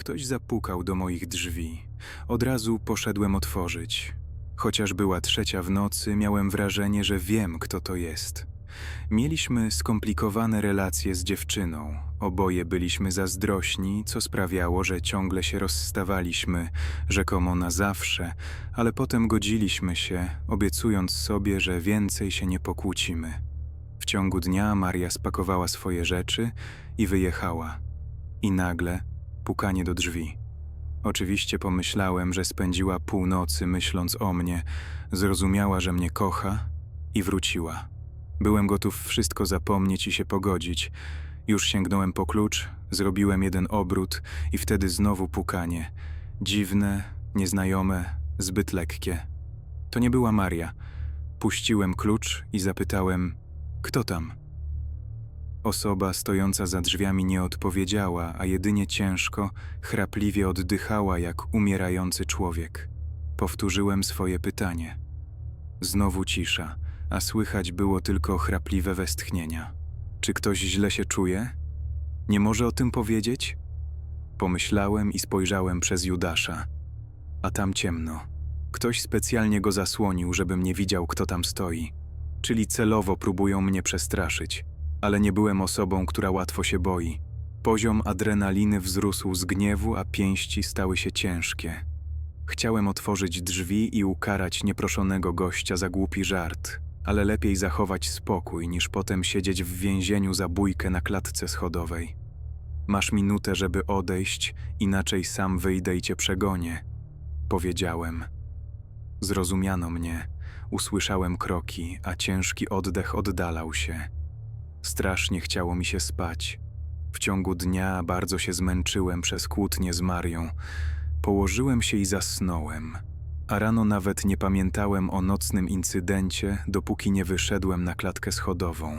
ktoś zapukał do moich drzwi. Od razu poszedłem otworzyć. Chociaż była trzecia w nocy, miałem wrażenie, że wiem, kto to jest. Mieliśmy skomplikowane relacje z dziewczyną. Oboje byliśmy zazdrośni, co sprawiało, że ciągle się rozstawaliśmy, rzekomo na zawsze, ale potem godziliśmy się, obiecując sobie, że więcej się nie pokłócimy. W ciągu dnia Maria spakowała swoje rzeczy i wyjechała. I nagle pukanie do drzwi. Oczywiście pomyślałem, że spędziła północy myśląc o mnie, zrozumiała, że mnie kocha i wróciła. Byłem gotów wszystko zapomnieć i się pogodzić. Już sięgnąłem po klucz, zrobiłem jeden obrót i wtedy znowu pukanie. Dziwne, nieznajome, zbyt lekkie. To nie była Maria. Puściłem klucz i zapytałem: Kto tam? Osoba stojąca za drzwiami nie odpowiedziała, a jedynie ciężko, chrapliwie oddychała jak umierający człowiek. Powtórzyłem swoje pytanie. Znowu cisza, a słychać było tylko chrapliwe westchnienia. Czy ktoś źle się czuje? Nie może o tym powiedzieć? Pomyślałem i spojrzałem przez Judasza. A tam ciemno. Ktoś specjalnie go zasłonił, żebym nie widział, kto tam stoi. Czyli celowo próbują mnie przestraszyć ale nie byłem osobą, która łatwo się boi. Poziom adrenaliny wzrósł z gniewu, a pięści stały się ciężkie. Chciałem otworzyć drzwi i ukarać nieproszonego gościa za głupi żart, ale lepiej zachować spokój, niż potem siedzieć w więzieniu za bójkę na klatce schodowej. Masz minutę, żeby odejść, inaczej sam wyjdę i cię przegonię, powiedziałem. Zrozumiano mnie, usłyszałem kroki, a ciężki oddech oddalał się. Strasznie chciało mi się spać. W ciągu dnia bardzo się zmęczyłem przez kłótnie z Marią. Położyłem się i zasnąłem. A rano nawet nie pamiętałem o nocnym incydencie, dopóki nie wyszedłem na klatkę schodową.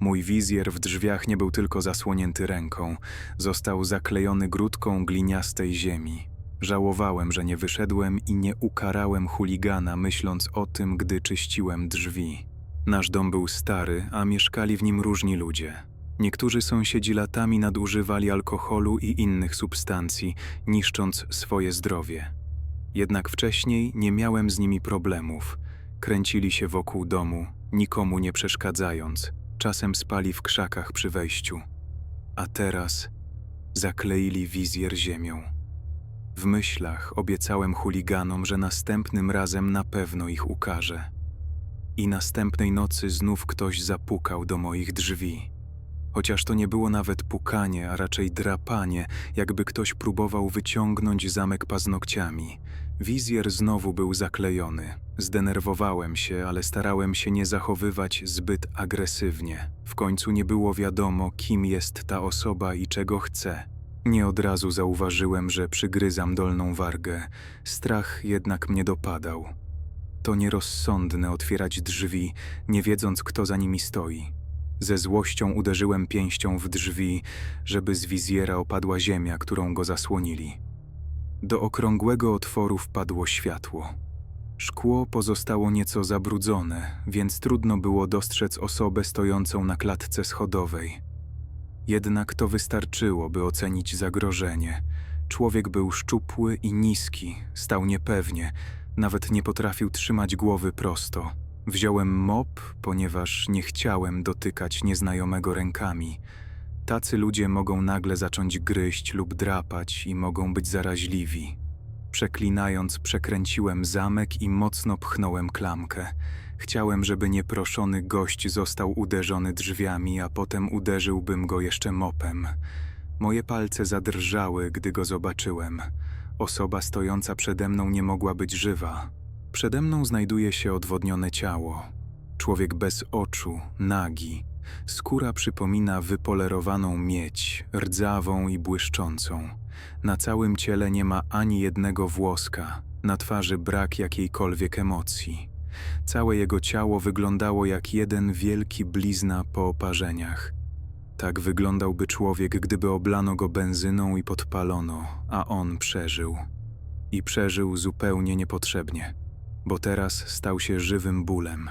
Mój wizjer w drzwiach nie był tylko zasłonięty ręką, został zaklejony grudką gliniastej ziemi. Żałowałem, że nie wyszedłem i nie ukarałem chuligana, myśląc o tym, gdy czyściłem drzwi. Nasz dom był stary, a mieszkali w nim różni ludzie. Niektórzy sąsiedzi latami nadużywali alkoholu i innych substancji, niszcząc swoje zdrowie. Jednak wcześniej nie miałem z nimi problemów. Kręcili się wokół domu, nikomu nie przeszkadzając, czasem spali w krzakach przy wejściu. A teraz zakleili wizjer ziemią. W myślach obiecałem chuliganom, że następnym razem na pewno ich ukażę. I następnej nocy znów ktoś zapukał do moich drzwi. Chociaż to nie było nawet pukanie, a raczej drapanie, jakby ktoś próbował wyciągnąć zamek paznokciami. Wizjer znowu był zaklejony. Zdenerwowałem się, ale starałem się nie zachowywać zbyt agresywnie. W końcu nie było wiadomo, kim jest ta osoba i czego chce. Nie od razu zauważyłem, że przygryzam dolną wargę. Strach jednak mnie dopadał. To nierozsądne otwierać drzwi, nie wiedząc, kto za nimi stoi. Ze złością uderzyłem pięścią w drzwi, żeby z wizjera opadła ziemia, którą go zasłonili. Do okrągłego otworu wpadło światło. Szkło pozostało nieco zabrudzone, więc trudno było dostrzec osobę stojącą na klatce schodowej. Jednak to wystarczyło, by ocenić zagrożenie. Człowiek był szczupły i niski, stał niepewnie, nawet nie potrafił trzymać głowy prosto. Wziąłem mop, ponieważ nie chciałem dotykać nieznajomego rękami. Tacy ludzie mogą nagle zacząć gryźć lub drapać i mogą być zaraźliwi. Przeklinając, przekręciłem zamek i mocno pchnąłem klamkę. Chciałem, żeby nieproszony gość został uderzony drzwiami, a potem uderzyłbym go jeszcze mopem. Moje palce zadrżały, gdy go zobaczyłem. Osoba stojąca przede mną nie mogła być żywa. Przede mną znajduje się odwodnione ciało. Człowiek bez oczu, nagi. Skóra przypomina wypolerowaną miedź, rdzawą i błyszczącą. Na całym ciele nie ma ani jednego włoska, na twarzy brak jakiejkolwiek emocji. Całe jego ciało wyglądało jak jeden wielki blizna po oparzeniach. Tak wyglądałby człowiek, gdyby oblano go benzyną i podpalono, a on przeżył. I przeżył zupełnie niepotrzebnie, bo teraz stał się żywym bólem.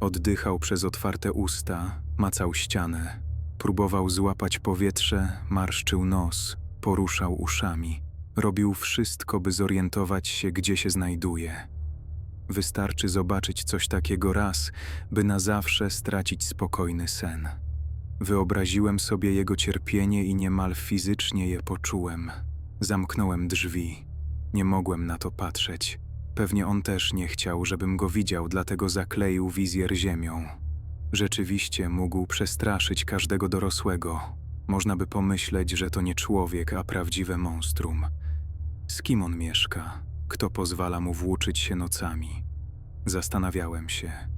Oddychał przez otwarte usta, macał ścianę, próbował złapać powietrze, marszczył nos, poruszał uszami. Robił wszystko, by zorientować się, gdzie się znajduje. Wystarczy zobaczyć coś takiego raz, by na zawsze stracić spokojny sen. Wyobraziłem sobie jego cierpienie i niemal fizycznie je poczułem. Zamknąłem drzwi. Nie mogłem na to patrzeć. Pewnie on też nie chciał, żebym go widział, dlatego zakleił wizjer ziemią. Rzeczywiście mógł przestraszyć każdego dorosłego. Można by pomyśleć, że to nie człowiek, a prawdziwe monstrum. Z kim on mieszka? Kto pozwala mu włóczyć się nocami? Zastanawiałem się.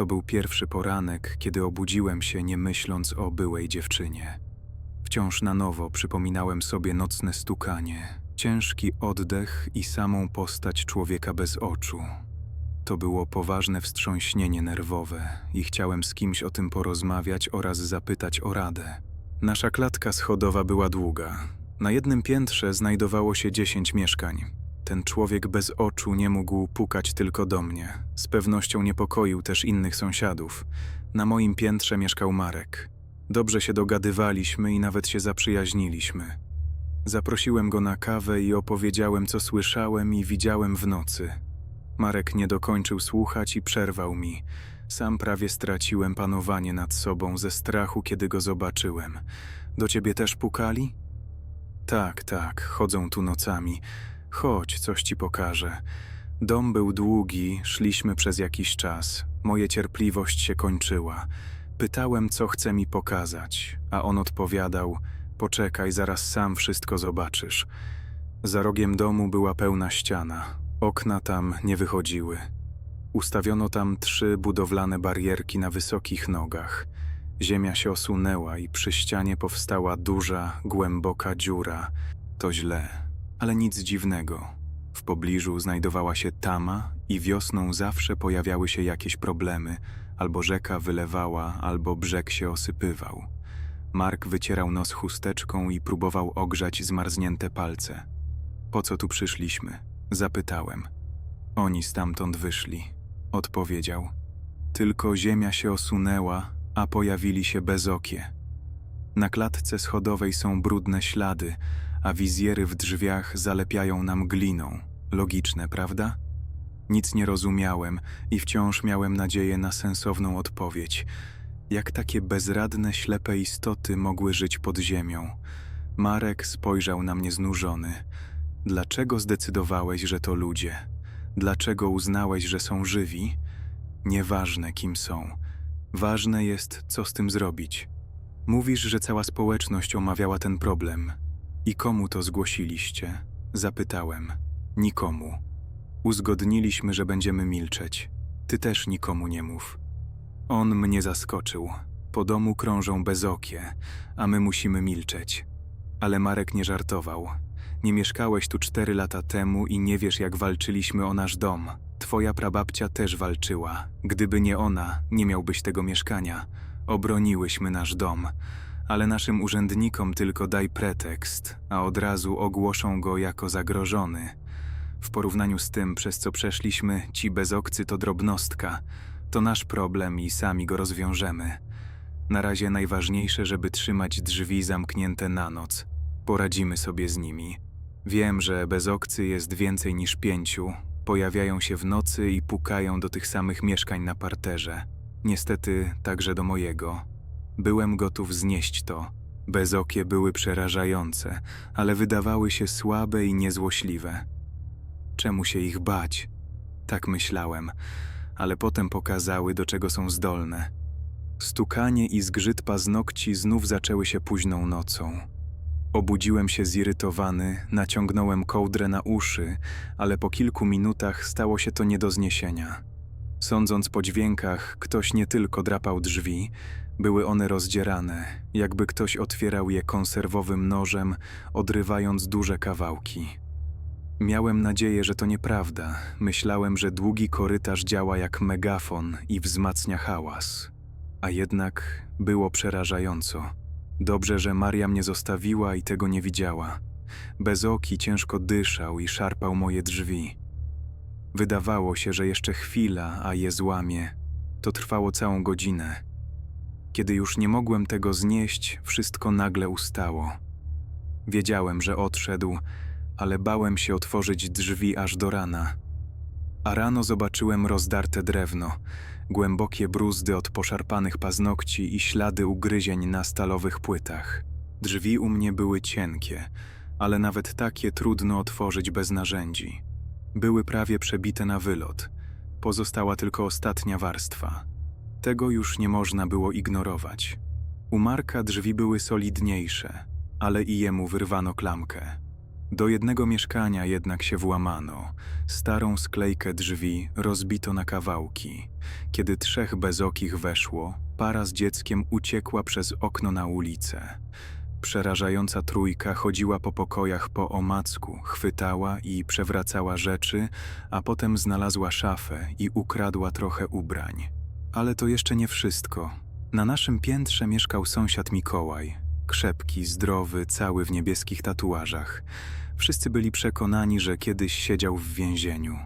To był pierwszy poranek, kiedy obudziłem się, nie myśląc o byłej dziewczynie. Wciąż na nowo przypominałem sobie nocne stukanie, ciężki oddech i samą postać człowieka bez oczu. To było poważne wstrząśnienie nerwowe i chciałem z kimś o tym porozmawiać oraz zapytać o radę. Nasza klatka schodowa była długa. Na jednym piętrze znajdowało się dziesięć mieszkań. Ten człowiek bez oczu nie mógł pukać tylko do mnie. Z pewnością niepokoił też innych sąsiadów. Na moim piętrze mieszkał Marek. Dobrze się dogadywaliśmy i nawet się zaprzyjaźniliśmy. Zaprosiłem go na kawę i opowiedziałem, co słyszałem i widziałem w nocy. Marek nie dokończył słuchać i przerwał mi. Sam prawie straciłem panowanie nad sobą ze strachu, kiedy go zobaczyłem. Do ciebie też pukali? Tak, tak, chodzą tu nocami. Chodź, coś ci pokażę. Dom był długi, szliśmy przez jakiś czas. Moje cierpliwość się kończyła. Pytałem, co chce mi pokazać, a on odpowiadał: Poczekaj, zaraz sam wszystko zobaczysz. Za rogiem domu była pełna ściana. Okna tam nie wychodziły. Ustawiono tam trzy budowlane barierki na wysokich nogach. Ziemia się osunęła i przy ścianie powstała duża, głęboka dziura. To źle, ale nic dziwnego. W pobliżu znajdowała się tama i wiosną zawsze pojawiały się jakieś problemy, albo rzeka wylewała, albo brzeg się osypywał. Mark wycierał nos chusteczką i próbował ogrzać zmarznięte palce. Po co tu przyszliśmy? Zapytałem. Oni stamtąd wyszli. Odpowiedział. Tylko ziemia się osunęła, a pojawili się bezokie. Na klatce schodowej są brudne ślady, a wizjery w drzwiach zalepiają nam gliną. Logiczne, prawda? Nic nie rozumiałem i wciąż miałem nadzieję na sensowną odpowiedź. Jak takie bezradne, ślepe istoty mogły żyć pod ziemią? Marek spojrzał na mnie znużony. Dlaczego zdecydowałeś, że to ludzie? Dlaczego uznałeś, że są żywi? Nieważne, kim są. Ważne jest, co z tym zrobić. Mówisz, że cała społeczność omawiała ten problem. I komu to zgłosiliście? Zapytałem. Nikomu. Uzgodniliśmy, że będziemy milczeć. Ty też nikomu nie mów. On mnie zaskoczył. Po domu krążą bezokie, a my musimy milczeć. Ale Marek nie żartował. Nie mieszkałeś tu cztery lata temu i nie wiesz, jak walczyliśmy o nasz dom. Twoja prababcia też walczyła. Gdyby nie ona, nie miałbyś tego mieszkania. Obroniłyśmy nasz dom. Ale naszym urzędnikom tylko daj pretekst, a od razu ogłoszą go jako zagrożony. W porównaniu z tym, przez co przeszliśmy, ci bezokcy to drobnostka. To nasz problem i sami go rozwiążemy. Na razie najważniejsze, żeby trzymać drzwi zamknięte na noc. Poradzimy sobie z nimi. Wiem, że bezokcy jest więcej niż pięciu. Pojawiają się w nocy i pukają do tych samych mieszkań na parterze. Niestety także do mojego. Byłem gotów znieść to. Bezokie były przerażające, ale wydawały się słabe i niezłośliwe. Czemu się ich bać? Tak myślałem, ale potem pokazały, do czego są zdolne. Stukanie i zgrzyt paznokci znów zaczęły się późną nocą. Obudziłem się zirytowany, naciągnąłem kołdrę na uszy, ale po kilku minutach stało się to nie do zniesienia. Sądząc po dźwiękach, ktoś nie tylko drapał drzwi, były one rozdzierane, jakby ktoś otwierał je konserwowym nożem, odrywając duże kawałki. Miałem nadzieję, że to nieprawda. Myślałem, że długi korytarz działa jak megafon i wzmacnia hałas. A jednak było przerażająco. Dobrze, że Maria mnie zostawiła i tego nie widziała. Bez oki ciężko dyszał i szarpał moje drzwi. Wydawało się, że jeszcze chwila, a je złamie. To trwało całą godzinę. Kiedy już nie mogłem tego znieść, wszystko nagle ustało. Wiedziałem, że odszedł, ale bałem się otworzyć drzwi aż do rana. A rano zobaczyłem rozdarte drewno, głębokie bruzdy od poszarpanych paznokci i ślady ugryzień na stalowych płytach. Drzwi u mnie były cienkie, ale nawet takie trudno otworzyć bez narzędzi. Były prawie przebite na wylot. Pozostała tylko ostatnia warstwa. Tego już nie można było ignorować. U Marka drzwi były solidniejsze, ale i jemu wyrwano klamkę. Do jednego mieszkania jednak się włamano. Starą sklejkę drzwi rozbito na kawałki. Kiedy trzech bezokich weszło, para z dzieckiem uciekła przez okno na ulicę. Przerażająca trójka chodziła po pokojach po omacku, chwytała i przewracała rzeczy, a potem znalazła szafę i ukradła trochę ubrań. Ale to jeszcze nie wszystko. Na naszym piętrze mieszkał sąsiad Mikołaj. Krzepki, zdrowy, cały w niebieskich tatuażach. Wszyscy byli przekonani, że kiedyś siedział w więzieniu.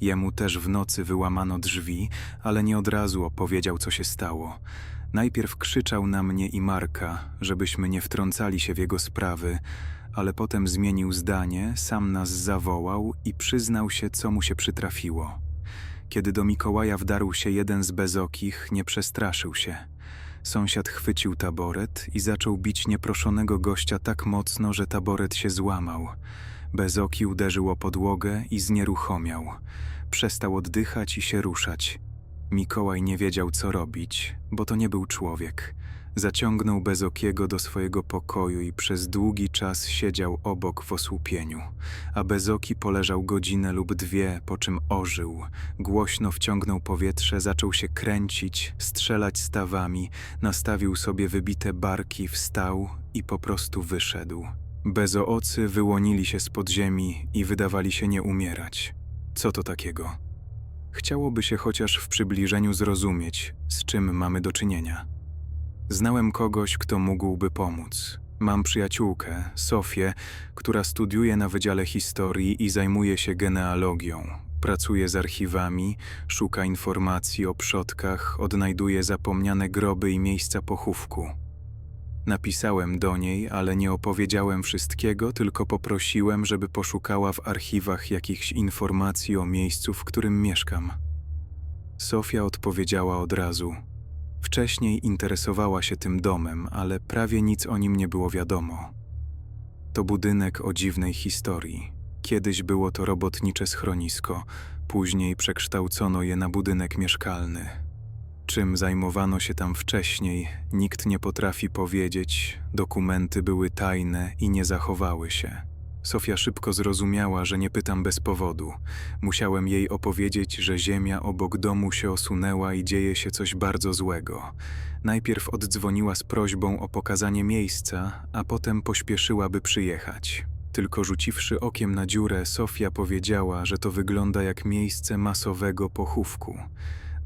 Jemu też w nocy wyłamano drzwi, ale nie od razu opowiedział, co się stało. Najpierw krzyczał na mnie i Marka, żebyśmy nie wtrącali się w jego sprawy, ale potem zmienił zdanie, sam nas zawołał i przyznał się, co mu się przytrafiło. Kiedy do Mikołaja wdarł się jeden z bezokich, nie przestraszył się. Sąsiad chwycił taboret i zaczął bić nieproszonego gościa tak mocno, że taboret się złamał. Bezoki uderzył o podłogę i znieruchomiał. Przestał oddychać i się ruszać. Mikołaj nie wiedział, co robić, bo to nie był człowiek. Zaciągnął Bezokiego do swojego pokoju i przez długi czas siedział obok w osłupieniu, a Bezoki poleżał godzinę lub dwie, po czym ożył. Głośno wciągnął powietrze, zaczął się kręcić, strzelać stawami, nastawił sobie wybite barki, wstał i po prostu wyszedł. Bezoocy wyłonili się z podziemi i wydawali się nie umierać. Co to takiego? Chciałoby się chociaż w przybliżeniu zrozumieć, z czym mamy do czynienia. Znałem kogoś, kto mógłby pomóc. Mam przyjaciółkę, Sofię, która studiuje na Wydziale Historii i zajmuje się genealogią. Pracuje z archiwami, szuka informacji o przodkach, odnajduje zapomniane groby i miejsca pochówku. Napisałem do niej, ale nie opowiedziałem wszystkiego, tylko poprosiłem, żeby poszukała w archiwach jakichś informacji o miejscu, w którym mieszkam. Sofia odpowiedziała od razu. Wcześniej interesowała się tym domem, ale prawie nic o nim nie było wiadomo. To budynek o dziwnej historii. Kiedyś było to robotnicze schronisko, później przekształcono je na budynek mieszkalny. Czym zajmowano się tam wcześniej, nikt nie potrafi powiedzieć, dokumenty były tajne i nie zachowały się. Sofia szybko zrozumiała, że nie pytam bez powodu. Musiałem jej opowiedzieć, że ziemia obok domu się osunęła i dzieje się coś bardzo złego. Najpierw oddzwoniła z prośbą o pokazanie miejsca, a potem pośpieszyła, by przyjechać. Tylko rzuciwszy okiem na dziurę, Sofia powiedziała, że to wygląda jak miejsce masowego pochówku.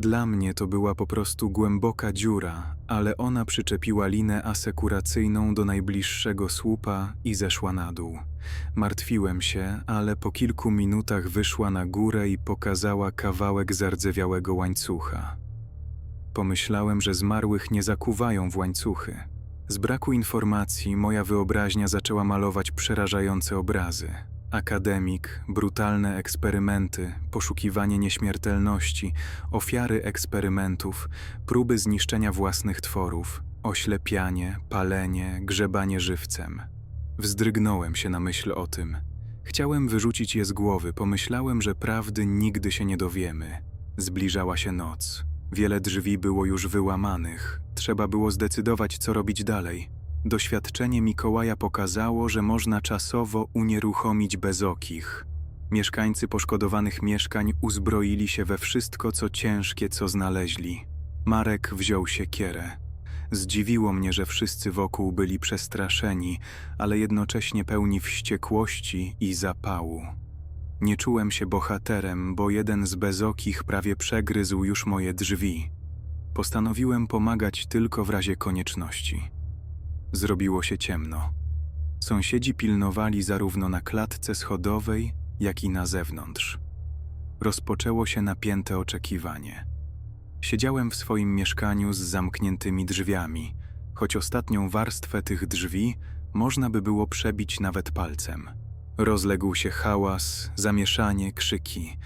Dla mnie to była po prostu głęboka dziura, ale ona przyczepiła linę asekuracyjną do najbliższego słupa i zeszła na dół. Martwiłem się, ale po kilku minutach wyszła na górę i pokazała kawałek zardzewiałego łańcucha. Pomyślałem, że zmarłych nie zakuwają w łańcuchy. Z braku informacji moja wyobraźnia zaczęła malować przerażające obrazy. Akademik, brutalne eksperymenty, poszukiwanie nieśmiertelności, ofiary eksperymentów, próby zniszczenia własnych tworów, oślepianie, palenie, grzebanie żywcem. Wzdrygnąłem się na myśl o tym. Chciałem wyrzucić je z głowy, pomyślałem, że prawdy nigdy się nie dowiemy. Zbliżała się noc. Wiele drzwi było już wyłamanych. Trzeba było zdecydować, co robić dalej. Doświadczenie Mikołaja pokazało, że można czasowo unieruchomić bezokich. Mieszkańcy poszkodowanych mieszkań uzbroili się we wszystko, co ciężkie, co znaleźli. Marek wziął siekierę. Zdziwiło mnie, że wszyscy wokół byli przestraszeni, ale jednocześnie pełni wściekłości i zapału. Nie czułem się bohaterem, bo jeden z bezokich prawie przegryzł już moje drzwi. Postanowiłem pomagać tylko w razie konieczności. Zrobiło się ciemno. Sąsiedzi pilnowali zarówno na klatce schodowej, jak i na zewnątrz. Rozpoczęło się napięte oczekiwanie. Siedziałem w swoim mieszkaniu z zamkniętymi drzwiami, choć ostatnią warstwę tych drzwi można by było przebić nawet palcem. Rozległ się hałas, zamieszanie, krzyki.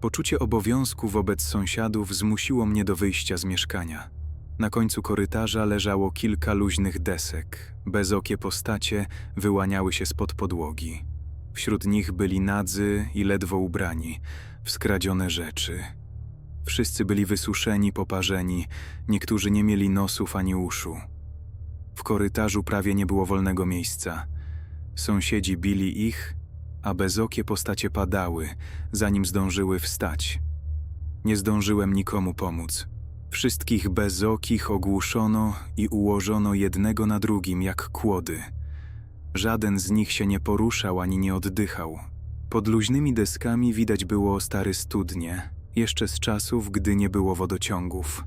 Poczucie obowiązku wobec sąsiadów zmusiło mnie do wyjścia z mieszkania. Na końcu korytarza leżało kilka luźnych desek. Bezokie postacie wyłaniały się spod podłogi. Wśród nich byli nadzy i ledwo ubrani, w skradzione rzeczy. Wszyscy byli wysuszeni, poparzeni, niektórzy nie mieli nosów ani uszu. W korytarzu prawie nie było wolnego miejsca. Sąsiedzi bili ich, a bezokie postacie padały, zanim zdążyły wstać. Nie zdążyłem nikomu pomóc. Wszystkich bezokich ogłuszono i ułożono jednego na drugim jak kłody. Żaden z nich się nie poruszał ani nie oddychał. Pod luźnymi deskami widać było stare studnie, jeszcze z czasów, gdy nie było wodociągów.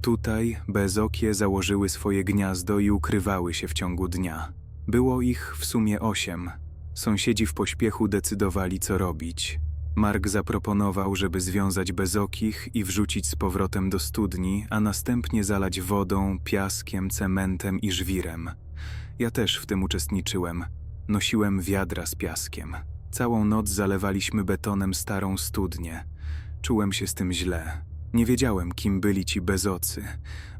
Tutaj bezokie założyły swoje gniazdo i ukrywały się w ciągu dnia. Było ich w sumie osiem. Sąsiedzi w pośpiechu decydowali, co robić. Mark zaproponował, żeby związać bezokich i wrzucić z powrotem do studni, a następnie zalać wodą, piaskiem, cementem i żwirem. Ja też w tym uczestniczyłem. Nosiłem wiadra z piaskiem. Całą noc zalewaliśmy betonem starą studnię. Czułem się z tym źle. Nie wiedziałem, kim byli ci bezocy.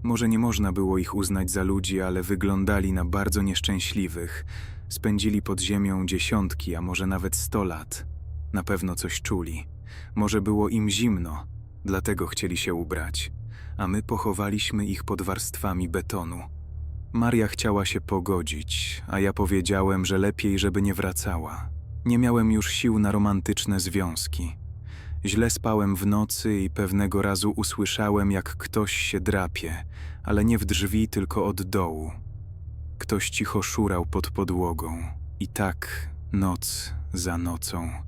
Może nie można było ich uznać za ludzi, ale wyglądali na bardzo nieszczęśliwych. Spędzili pod ziemią dziesiątki, a może nawet sto lat. Na pewno coś czuli. Może było im zimno, dlatego chcieli się ubrać, a my pochowaliśmy ich pod warstwami betonu. Maria chciała się pogodzić, a ja powiedziałem, że lepiej, żeby nie wracała. Nie miałem już sił na romantyczne związki. Źle spałem w nocy i pewnego razu usłyszałem, jak ktoś się drapie, ale nie w drzwi, tylko od dołu. Ktoś cicho szurał pod podłogą. I tak, noc za nocą.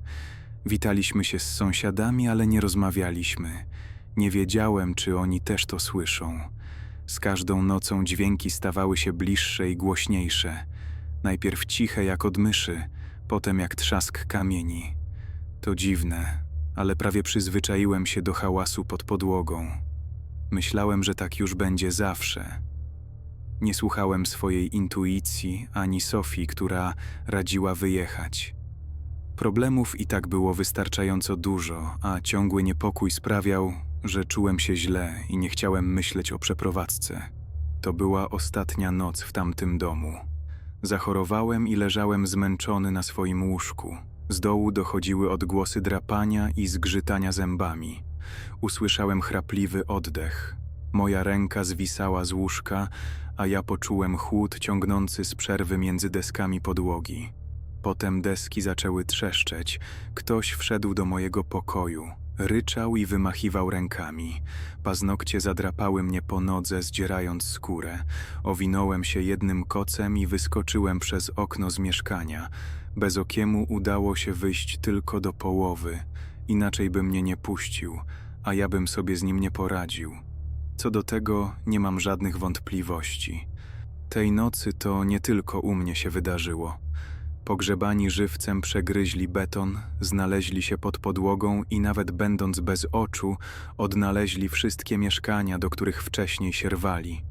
Witaliśmy się z sąsiadami, ale nie rozmawialiśmy. Nie wiedziałem, czy oni też to słyszą. Z każdą nocą dźwięki stawały się bliższe i głośniejsze. Najpierw ciche jak od myszy, potem jak trzask kamieni. To dziwne, ale prawie przyzwyczaiłem się do hałasu pod podłogą. Myślałem, że tak już będzie zawsze. Nie słuchałem swojej intuicji ani Sofii, która radziła wyjechać. Problemów i tak było wystarczająco dużo, a ciągły niepokój sprawiał, że czułem się źle i nie chciałem myśleć o przeprowadzce. To była ostatnia noc w tamtym domu. Zachorowałem i leżałem zmęczony na swoim łóżku. Z dołu dochodziły odgłosy drapania i zgrzytania zębami. Usłyszałem chrapliwy oddech. Moja ręka zwisała z łóżka, a ja poczułem chłód ciągnący z przerwy między deskami podłogi. Potem deski zaczęły trzeszczeć. Ktoś wszedł do mojego pokoju. Ryczał i wymachiwał rękami. Paznokcie zadrapały mnie po nodze, zdzierając skórę. Owinąłem się jednym kocem i wyskoczyłem przez okno z mieszkania. Bezokiemu udało się wyjść tylko do połowy. Inaczej by mnie nie puścił, a ja bym sobie z nim nie poradził. Co do tego nie mam żadnych wątpliwości. Tej nocy to nie tylko u mnie się wydarzyło. Pogrzebani żywcem przegryźli beton, znaleźli się pod podłogą i nawet będąc bez oczu, odnaleźli wszystkie mieszkania, do których wcześniej się rwali.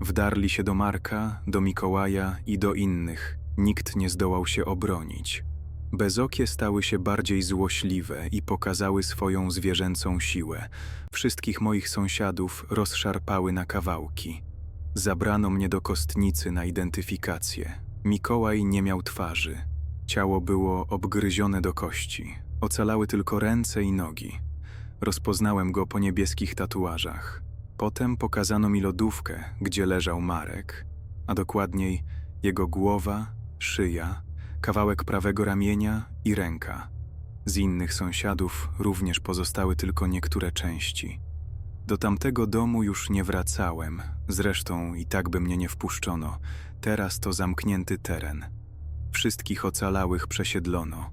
Wdarli się do Marka, do Mikołaja i do innych. Nikt nie zdołał się obronić. Bezokie stały się bardziej złośliwe i pokazały swoją zwierzęcą siłę. Wszystkich moich sąsiadów rozszarpały na kawałki. Zabrano mnie do kostnicy na identyfikację. Mikołaj nie miał twarzy. Ciało było obgryzione do kości. Ocalały tylko ręce i nogi. Rozpoznałem go po niebieskich tatuażach. Potem pokazano mi lodówkę, gdzie leżał Marek, a dokładniej jego głowa, szyja, kawałek prawego ramienia i ręka. Z innych sąsiadów również pozostały tylko niektóre części. Do tamtego domu już nie wracałem, zresztą i tak by mnie nie wpuszczono. Teraz to zamknięty teren. Wszystkich ocalałych przesiedlono.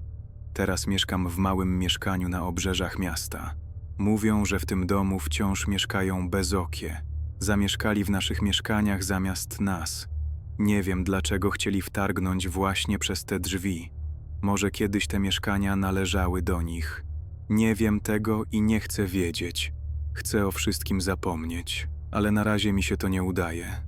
Teraz mieszkam w małym mieszkaniu na obrzeżach miasta. Mówią, że w tym domu wciąż mieszkają bezokie. Zamieszkali w naszych mieszkaniach zamiast nas. Nie wiem, dlaczego chcieli wtargnąć właśnie przez te drzwi. Może kiedyś te mieszkania należały do nich. Nie wiem tego i nie chcę wiedzieć. Chcę o wszystkim zapomnieć, ale na razie mi się to nie udaje.